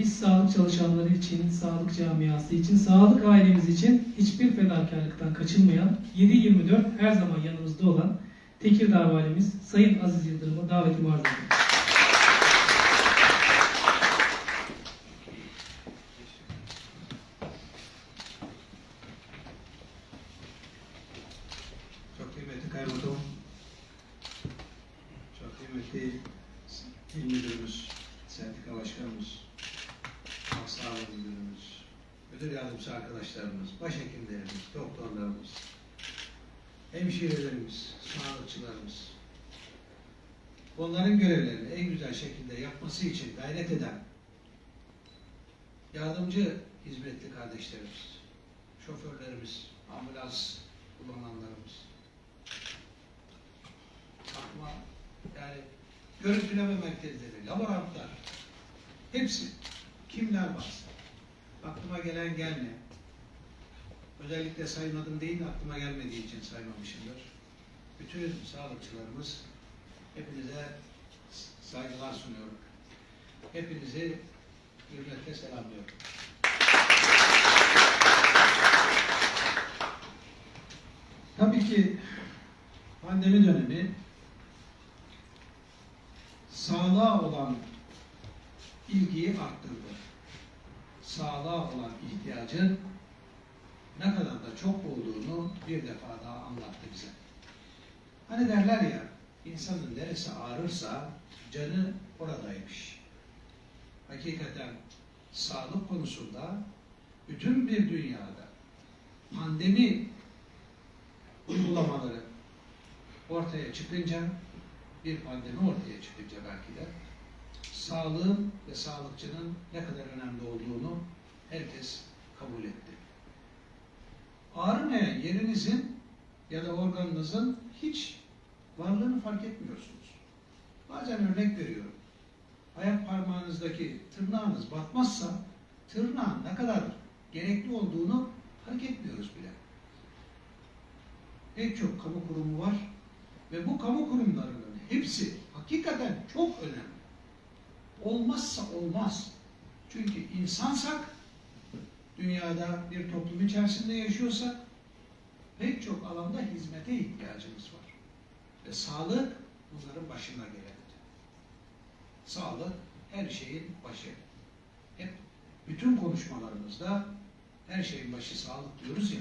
Biz sağlık çalışanları için, sağlık camiası için, sağlık ailemiz için hiçbir fedakarlıktan kaçınmayan, 7-24 her zaman yanımızda olan Tekirdağ Valimiz Sayın Aziz Yıldırım'a davetimi arz ediyorum. Çok kıymetli kaymakamım, çok kıymetli il müdürümüz, sendika başkanımız, halk sağlığı müdürümüz, müdür yardımcısı arkadaşlarımız, başhekimlerimiz, doktorlarımız, hemşirelerimiz, sağlıkçılarımız, onların görevlerini en güzel şekilde yapması için gayret eden yardımcı hizmetli kardeşlerimiz, şoförlerimiz, ambulans kullananlarımız, akma yani görüntüleme merkezleri, laboratuvar hepsi kimler varsa aklıma gelen gelme özellikle saymadım değil aklıma gelmediği için saymamışımdır. Bütün sağlıkçılarımız hepinize saygılar sunuyorum. Hepinizi hürmetle selamlıyorum. Tabii ki pandemi dönemi sağlığa olan ilgiyi arttırdı. Sağlığa olan ihtiyacın ne kadar da çok olduğunu bir defa daha anlattı bize. Hani derler ya, insanın neresi ağrırsa canı oradaymış. Hakikaten sağlık konusunda bütün bir dünyada pandemi uygulamaları ortaya çıkınca, bir pandemi ortaya çıkınca belki de sağlığın ve sağlıkçının ne kadar önemli olduğunu herkes kabul etti. Ağrımayan yerinizin ya da organınızın hiç varlığını fark etmiyorsunuz. Bazen örnek veriyorum. Ayak parmağınızdaki tırnağınız batmazsa tırnağın ne kadar gerekli olduğunu fark etmiyoruz bile pek çok kamu kurumu var ve bu kamu kurumlarının hepsi hakikaten çok önemli. Olmazsa olmaz. Çünkü insansak, dünyada bir toplum içerisinde yaşıyorsak pek çok alanda hizmete ihtiyacımız var. Ve sağlık bunların başına gelenidir. Sağlık her şeyin başı. Hep bütün konuşmalarımızda her şeyin başı sağlık diyoruz ya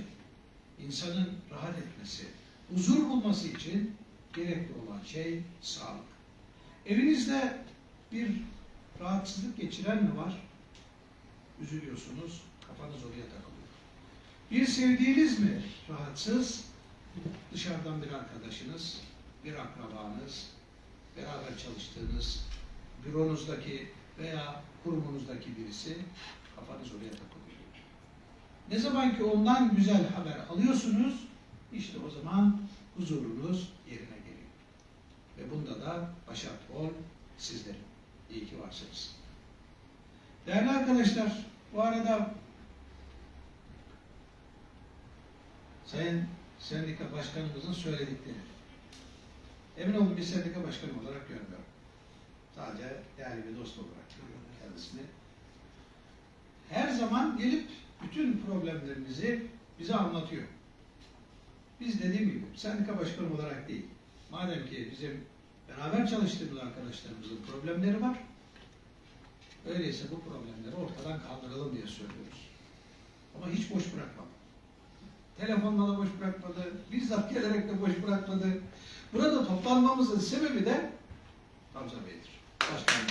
insanın rahat etmesi, huzur bulması için gerekli olan şey sağlık. Evinizde bir rahatsızlık geçiren mi var? Üzülüyorsunuz, kafanız oraya takılıyor. Bir sevdiğiniz mi rahatsız? Dışarıdan bir arkadaşınız, bir akrabanız, beraber çalıştığınız büronuzdaki veya kurumunuzdaki birisi kafanız oraya takılıyor. Ne zaman ki ondan güzel haber alıyorsunuz, işte o zaman huzurunuz yerine geliyor. Ve bunda da başat rol sizlerin. İyi ki varsınız. Değerli arkadaşlar, bu arada Sayın Sendika Başkanımızın söyledikleri. Emin olun bir sendika başkanı olarak görmüyorum. Sadece değerli bir dost olarak görüyorum kendisini. Her zaman gelip bütün problemlerinizi bize anlatıyor. Biz dediğim gibi sendika başkanı olarak değil. Madem ki bizim beraber çalıştığımız arkadaşlarımızın problemleri var. Öyleyse bu problemleri ortadan kaldıralım diye söylüyoruz. Ama hiç boş bırakmadı. Telefonla da boş bırakmadı, bizzat gelerek de boş bırakmadı. Burada toplanmamızın sebebi de Hamza Bey'dir. Başkanım.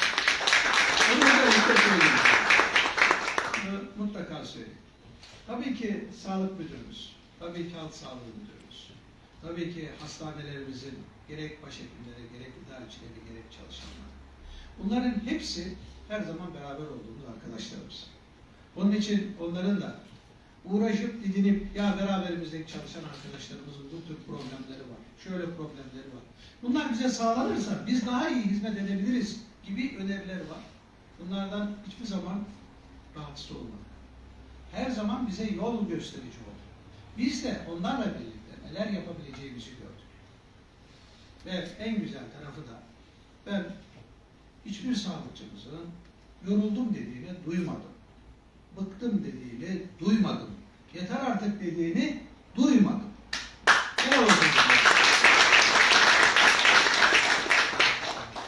Bunu mutlaka söyleyeyim. Tabii ki sağlık müdürümüz, tabii ki halk sağlığı müdürümüz, tabii ki hastanelerimizin gerek başhekimleri, gerek idarecileri, gerek çalışanlar. Bunların hepsi her zaman beraber olduğumuz arkadaşlarımız. Onun için onların da uğraşıp didinip ya beraberimizdeki çalışan arkadaşlarımızın bu tür problemleri var, şöyle problemleri var. Bunlar bize sağlanırsa biz daha iyi hizmet edebiliriz gibi öneriler var. Bunlardan hiçbir zaman rahatsız olmadık. Her zaman bize yol gösterici oldu. Biz de onlarla birlikte neler yapabileceğimizi gördük. Ve en güzel tarafı da ben hiçbir sağlıkçımızın yoruldum dediğini duymadım. Bıktım dediğini duymadım. Yeter artık dediğini duymadım.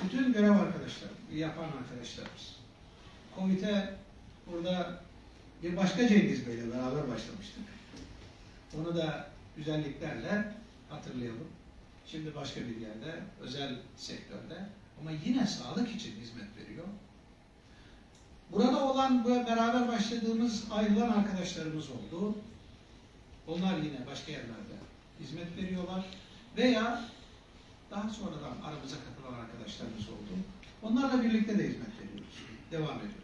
Bütün görev arkadaşlar, yapan arkadaşlarımız. Covid'e burada bir başka Cengiz Bey'le beraber başlamıştık. Onu da güzelliklerle hatırlayalım. Şimdi başka bir yerde, özel sektörde ama yine sağlık için hizmet veriyor. Burada olan, bu beraber başladığımız ayrılan arkadaşlarımız oldu. Onlar yine başka yerlerde hizmet veriyorlar. Veya daha sonradan aramıza katılan arkadaşlarımız oldu. Onlarla birlikte de hizmet veriyoruz. Devam ediyoruz.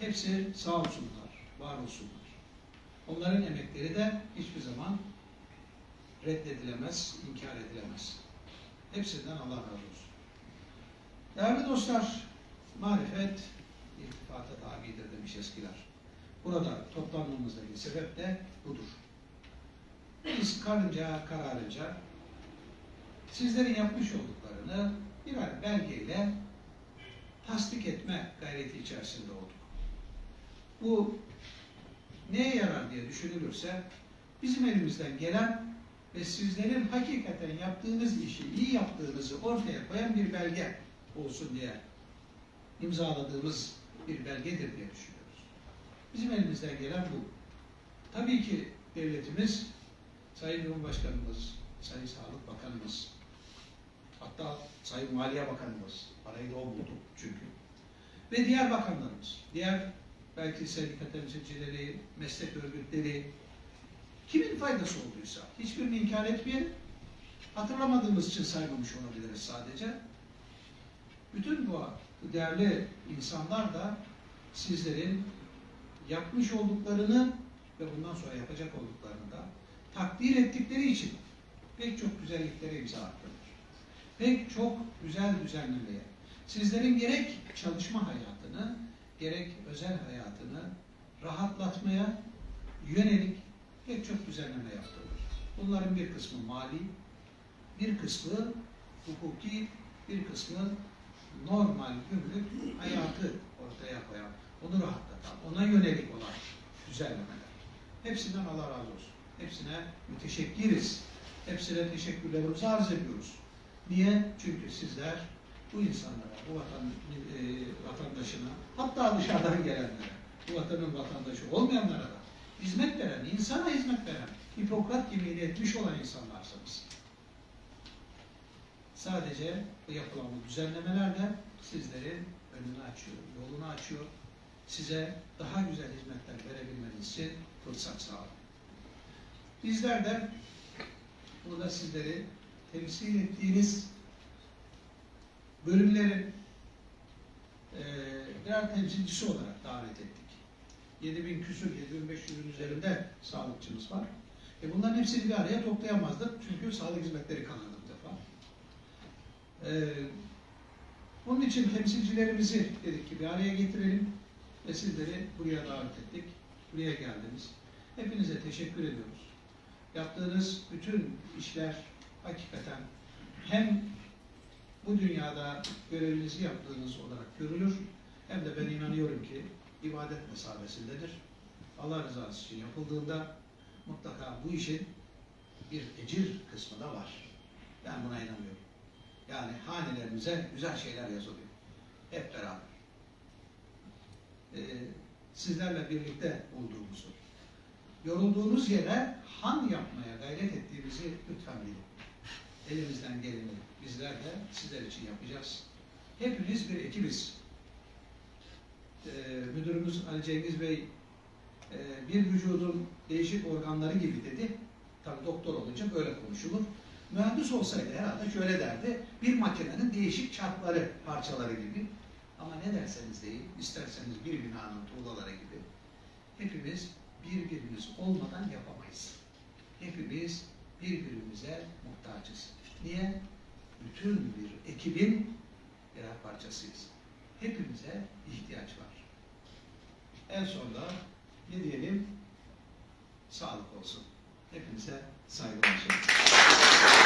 Hepsi sağ olsunlar, var olsunlar. Onların emekleri de hiçbir zaman reddedilemez, inkar edilemez. Hepsinden Allah razı olsun. Değerli dostlar, marifet irtifata tabidir demiş eskiler. Burada toplanmamızdaki sebep de budur. Biz karınca kararınca sizlerin yapmış olduklarını birer belgeyle tasdik etme gayreti içerisinde olduk. Bu neye yarar diye düşünülürse bizim elimizden gelen ve sizlerin hakikaten yaptığınız işi iyi yaptığınızı ortaya koyan bir belge olsun diye imzaladığımız bir belgedir diye düşünüyoruz. Bizim elimizden gelen bu. Tabii ki devletimiz, Sayın Cumhurbaşkanımız, Sayın Sağlık Bakanımız, hatta Sayın Maliye Bakanımız, parayı da o buldu çünkü. Ve diğer bakanlarımız, diğer belki sendika temsilcileri, meslek örgütleri, kimin faydası olduysa hiçbirini inkar etmeyelim. Hatırlamadığımız için saymamış olabiliriz sadece. Bütün bu değerli insanlar da sizlerin yapmış olduklarını ve bundan sonra yapacak olduklarını da takdir ettikleri için pek çok güzelliklere imza attılar. Pek çok güzel düzenlemeye. Sizlerin gerek çalışma hayatını, gerek özel hayatını rahatlatmaya yönelik pek çok düzenleme yaptılar. Bunların bir kısmı mali, bir kısmı hukuki, bir kısmı normal günlük hayatı ortaya koyan, onu rahatlatan, ona yönelik olan düzenlemeler. Hepsinden Allah razı olsun. Hepsine müteşekkiriz. Hepsine teşekkürlerimizi arz ediyoruz. Niye? Çünkü sizler bu insanlara, bu vatan, e, vatandaşına, hatta dışarıdan gelenlere, bu vatanın vatandaşı olmayanlara da hizmet veren, insana hizmet veren, Hipokrat yemeğini etmiş olan insanlarsınız. Sadece bu yapılan bu düzenlemeler de sizlerin önünü açıyor, yolunu açıyor. Size daha güzel hizmetler verebilmeniz için fırsat sağlıyor. Bizler de burada sizleri temsil ettiğiniz bölümlerin eee birer temsilcisi olarak davet ettik. 7000 küsur, 7500'ün üzerinde sağlıkçımız var. E bunların hepsini bir araya toplayamazdık. Çünkü sağlık hizmetleri kanadı bu defa. Ee, bunun için temsilcilerimizi dedik ki bir araya getirelim ve sizleri buraya davet ettik. Buraya geldiniz. Hepinize teşekkür ediyoruz. Yaptığınız bütün işler hakikaten hem bu dünyada görevinizi yaptığınız olarak görülür hem de ben inanıyorum ki ibadet mesabesindedir. Allah rızası için yapıldığında mutlaka bu işin bir ecir kısmı da var. Ben buna inanıyorum. Yani hanelerimize güzel şeyler yazılıyor. Hep beraber. Ee, sizlerle birlikte olduğumuzu, yorulduğunuz yere han yapmaya gayret ettiğimizi lütfen bilin. Elimizden geleni bizler de sizler için yapacağız. Hepimiz bir ekibiz. Ee, müdürümüz Ali Cengiz Bey e, bir vücudun değişik organları gibi dedi. Tabii doktor olunca böyle konuşulur. Mühendis olsaydı herhalde şöyle derdi. Bir makinenin değişik çarkları, parçaları gibi. Ama ne derseniz deyin, isterseniz bir binanın tuğlaları gibi. Hepimiz birbirimiz olmadan yapamayız. Hepimiz birbirimize muhtacız. Niye? Bütün bir ekibin birer parçasıyız. Hepimize ihtiyaç var. En sonunda ne diyelim? Sağlık olsun. Hepinize saygılar sunuyorum.